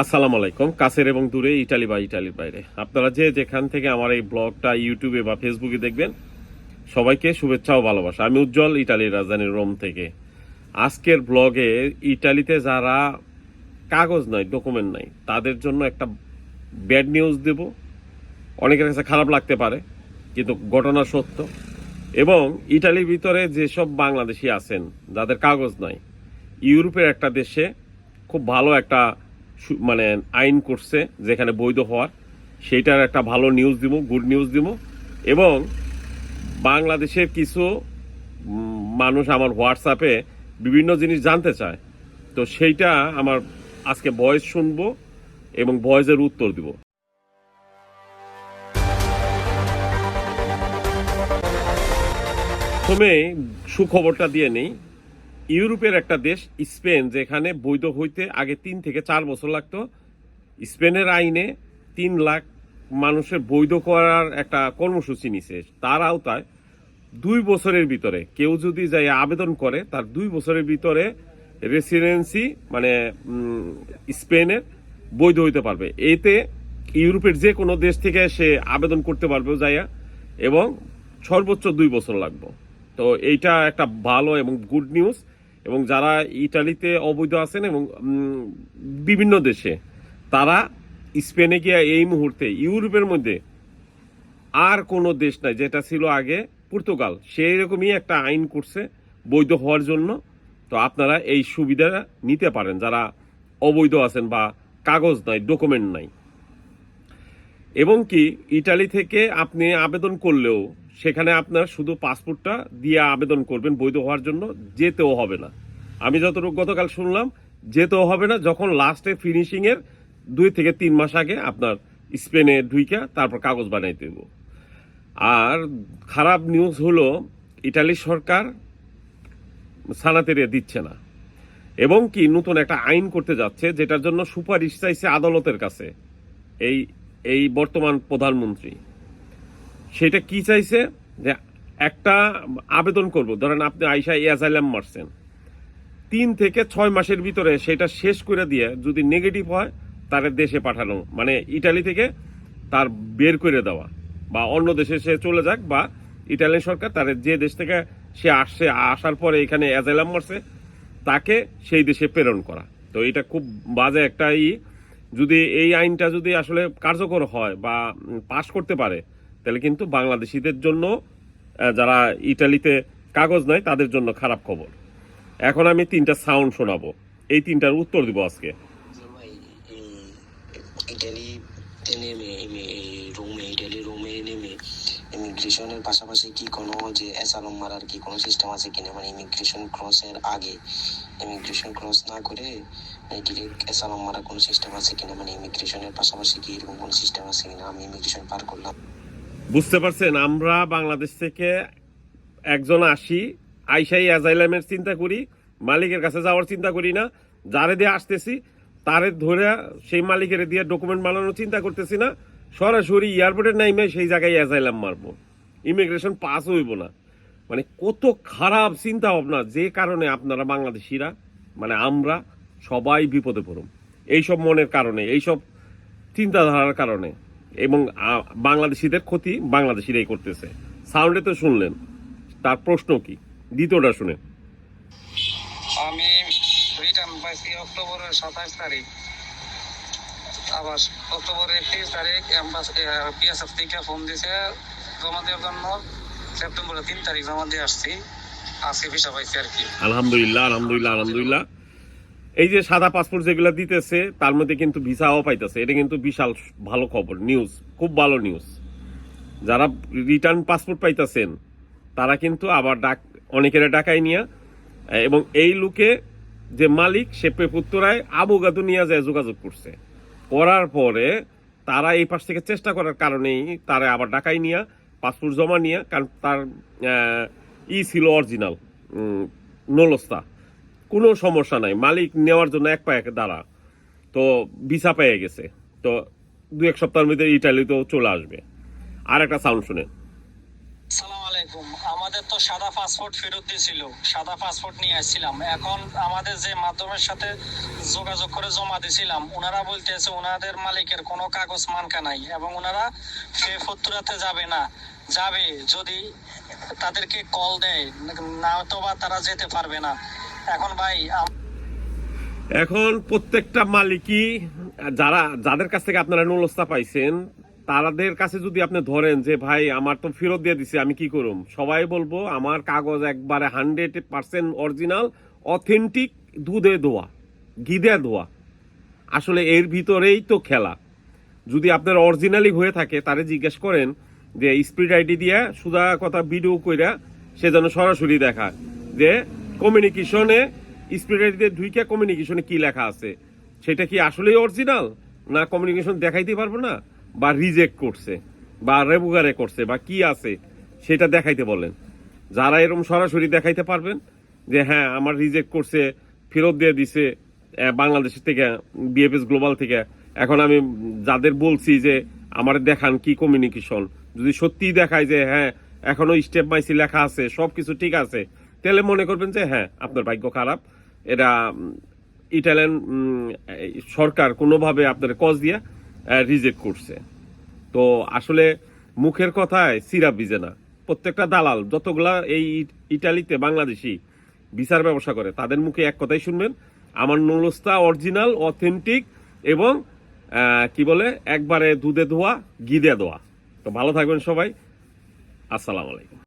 আসসালামু আলাইকুম। কাছের এবং দূরে, ইটালি বা ইটালির বাইরে। আপনারা যে যেখান থেকে আমার এই ব্লগটা ইউটিউবে বা ফেসবুকে দেখবেন, সবাইকে শুভেচ্ছা ও ভালোবাসা। আমি উজ্জ্বল, ইটালির রাজধানী রোম থেকে। আজকের ব্লগে ইটালিতে যারা কাগজ নয় ডকুমেন্ট নাই, তাদের জন্য একটা ব্যাড নিউজ দেব। অনেকের কাছে খারাপ লাগতে পারে, কিন্তু ঘটনা সত্য। এবং ইটালির ভিতরে যেসব বাংলাদেশি আছেন, যাদের কাগজ নাই, ইউরোপের একটা দেশে খুব ভালো একটা মানে আইন করছে যেখানে বৈধ হওয়ার, সেইটার একটা ভালো নিউজ দিব গুড নিউজ দিব এবং বাংলাদেশের কিছু মানুষ আমার হোয়াটসঅ্যাপে বিভিন্ন জিনিস জানতে চায়। তো সেইটা আমার আজকে ভয়েস শুনব এবং ভয়েসের উত্তর দিব। প্রথমে সুখবরটা দিয়ে নেই। ইউরোপের একটা দেশ, স্পেন, যেখানে বৈধ হইতে আগে তিন থেকে চার বছর লাগতো। স্পেনের আইনে তিন লাখ মানুষের বৈধ করার একটা কর্মসূচি নিছে। তার আওতায় দুই বছরের ভিতরে কেউ যদি যাই আবেদন করে, তার দুই বছরের ভিতরে রেসিডেন্সি মানে স্পেনের বৈধ হইতে পারবে। এতে ইউরোপের যে কোনো দেশ থেকে সে আবেদন করতে পারবে যাইয়া, এবং সর্বোচ্চ দুই বছর লাগবে। তো এইটা একটা ভালো এবং গুড নিউজ এবং যারা ইটালিতে অবৈধ আছেন এবং বিভিন্ন দেশে, তারা স্পেনে গিয়ে এই মুহূর্তে, ইউরোপের মধ্যে আর কোনো দেশ নাই, যেটা ছিল আগে পর্তুগাল। সেই রকমই একটা আইন করছে বৈধ হওয়ার জন্য। তো আপনারা এই সুবিধা নিতে পারেন, যারা অবৈধ আছেন বা কাগজ নাই, ডকুমেন্ট নাই। এবং কি ইটালি থেকে আপনি আবেদন করলেও সেখানে আপনার শুধু পাসপোর্টটা দিয়ে আবেদন করবেন, বৈধ হওয়ার জন্য যেতেও হবে না। আমি যতটুকু গতকাল শুনলাম, যেতেও হবে না যখন লাস্টে ফিনিশিং এর দুই থেকে তিন মাস আগে আপনার স্পেনে ঢুইকা তারপর কাগজ বানাইতে দেবো। আর খারাপ নিউজ হলো, ইটালি সরকার সানাতেরিয়া দিচ্ছে না। এবং কি নতুন একটা আইন করতে যাচ্ছে, যেটার জন্য সুপারিশ চাইছে আদালতের কাছে, এই এই বর্তমান প্রধানমন্ত্রী। সেটা কি চাইছে? যে একটা আবেদন করব। ধরেন আপনি আইসা অ্যাজাইলাম মারছেন। তিন থেকে ছয় মাসের ভিতরে সেটা শেষ করে দিয়ে যদি নেগেটিভ হয়, তার দেশে পাঠানো। মানে ইটালি থেকে তার বের করে দেওয়া। বা অন্য দেশে সে চলে যাক বা ইটালিয়ান সরকার তার যে দেশ থেকে সে আসছে, আসার পরে এখানে অ্যাজাইলাম মারছে, তাকে সেই দেশে প্রেরণ করা। তো এটা খুব বাজে একটা ই। যদি এই আইনটা যদি আসলে কার্যকর হয় বা পাশ করতে পারে তাহলে কিন্তু বাংলাদেশিদের জন্য যারা ইটালিতে কাগজ নাই তাদের জন্য খারাপ খবর। এখন আমি তিনটা সাউন্ড শোনাবো। এই তিনটার উত্তর দিব আজকে। ইটালিতে নেমে রোমে, ইটালি, রোমে নেমে ইমিগ্রেশনের পাশাপাশি কি কোনো যে অ্যাসালম মারার কি কোনো সিস্টেম আছে কিনা? মানে ইমিগ্রেশন ক্রসের আগে ইমিগ্রেশন ক্রস না করে ডিরেক্ট অ্যাসালম মারার কোনো সিস্টেম আছে কিনা? মানে ইমিগ্রেশনের পাশাপাশি কি এরকম কোনো সিস্টেম আছে কিনা? আমি ইমিগ্রেশন পার করলাম। বুঝতে পারছেন, আমরা বাংলাদেশ থেকে একজন আসি, আইসাই অ্যাজাইলামের চিন্তা করি, মালিকের কাছে যাওয়ার চিন্তা করি না, যারে দিয়ে আসতেছি, তারে ধরে সেই মালিকের দিয়ে ডকুমেন্ট বানানোর চিন্তা করতেছি না, সরাসরি এয়ারপোর্টের নাইমে সেই জায়গায় অ্যাজাইলাম মারবো। ইমিগ্রেশন পাস হইব না। মানে কত খারাপ চিন্তা ভাবনা, যে কারণে আপনারা বাংলাদেশিরা মানে আমরা সবাই বিপদে পড়ুম। এইসব মনের কারণে, এইসব চিন্তাধারার কারণে। এবং বাংলাদেশিদের ক্ষতি বাংলাদেশিরাই করতেছে। সাউন্ডে তো শুনলেন তার প্রশ্ন কি? দ্বিতীয়টা শুনে আমি রিটার্ন পাইছি অক্টোবরের সাতাশ তারিখ। আবার অক্টোবরের একত্রিশ তারিখ পিএসএফ থেকে ফোন দিছে জমা দেওয়ার জন্য সেপ্টেম্বরের তিন তারিখ জমা দিয়ে আসছি। আজকে ভিসা পাইছি আর কি। আলহামদুলিল্লাহ আলহামদুলিল্লাহ আলহামদুলিল্লাহ। এই যে সাদা পাসপোর্ট যেগুলো দিতেছে, তার মধ্যে কিন্তু ভিসাও পাইতেছে। এটা কিন্তু বিশাল ভালো খবর নিউজ খুব ভালো নিউজ যারা রিটার্ন পাসপোর্ট পাইতেছেন, তারা কিন্তু আবার ডাক, অনেকের ডাকাই নিয়ে, এবং এই লোকে যে মালিক, সে পেপুত্তরায় আবুগাদু নিয়ে যায় যোগাযোগ করছে। করার পরে তারা এই পাশ থেকে চেষ্টা করার কারণেই তারা আবার ডাকাই নিয়ে পাসপোর্ট জমা নিয়ে, কারণ তার ই ছিল অরিজিনাল নলস্তা। কোনো সমস্যা নাই। মালিক নেওয়ার জন্য এক পায়ে দাঁড়া। তো ভিসা পেয়ে গেছে। তো দু এক সপ্তাহের মধ্যে ইটালিতেও চলে আসবে। আর একটা সাউন্ড শুনে আমাদের তো সাদা পাসপোর্ট ফেরত দিয়েছিল। সাদা পাসপোর্ট নিয়ে আসছিলাম। এখন আমাদের যে মাধ্যমের সাথে যোগাযোগ করে জমা দিয়েছিলাম ওনারা বলতেছে ওনাদের মালিকের কোনো কাগজ মানকা নাই এবং ওনারা ফে ফতুরাতে যাবে না। যাবে যদি তাদেরকে কল দেয়, না তো বা তারা যেতে পারবে না। এখন ভাই এখন প্রত্যেকটা মালিকই, যারা, যাদের কাছ থেকে আপনারা নুলস্তা পাইছেন, তাদের কাছে যদি আপনি ধরেন যে, ভাই, আমার তো ফেরত দিয়ে দিছে, আমি কি করুম? সবাই বলব, আমার কাগজ একবারে হান্ড্রেড পার্সেন্ট অরিজিনাল অথেন্টিক দুধে দোয়া গিদে দোয়া। আসলে এর ভিতরেই তো খেলা। যদি আপনার অরিজিনালি হয়ে থাকে, তারে জিজ্ঞেস করেন যে, স্পিড আইডি দিয়ে সুদা কথা ভিডিও কইরা সে যেন সরাসরি দেখায় যে কমিউনিকেশনে স্পিড আইডি দিয়ে ঢুইকা কমিউনিকেশনে কি লেখা আছে? সেটা কি আসলেই অরিজিনাল না কমিউনিকেশন দেখাইতে পারব না? বা রিজেক্ট করছে? বা রেবুগারে করছে? বা কি আছে? সেটা দেখাইতে বলেন যারা এরকম সরাসরি দেখাইতে পারবেন যে হ্যাঁ আমার রিজেক্ট করছে, ফেরত দিয়ে দিছে বাংলাদেশ থেকে বিএফএস গ্লোবাল থেকে। এখন আমি যাদের বলছি যে, আমার দেখান কি কমিউনিকেশন যদি সত্যিই দেখায় যে হ্যাঁ এখনও স্টেপ মাইসি লেখা আছে, সবকিছু ঠিক আছে তাহলে মনে করবেন যে হ্যাঁ আপনার ভাগ্য খারাপ। এটা ইটালিয়ান সরকার কোনোভাবে আপনার কজ দিয়ে রিজেক্ট করছে। তো আসলে মুখের কথায় সিরাপ ভিজে না। প্রত্যেকটা দালাল, যতগুলা এই ইটালিতে বাংলাদেশি বিচার ব্যবসা করে, তাদের মুখে এক কথাই শুনবেন, আমার নুলস্তা অরিজিনাল অথেন্টিক এবং কি বলে, একবারে দুধে ধোয়া, গিদে ধোয়া। তো ভালো থাকবেন সবাই। আসসালামু আলাইকুম।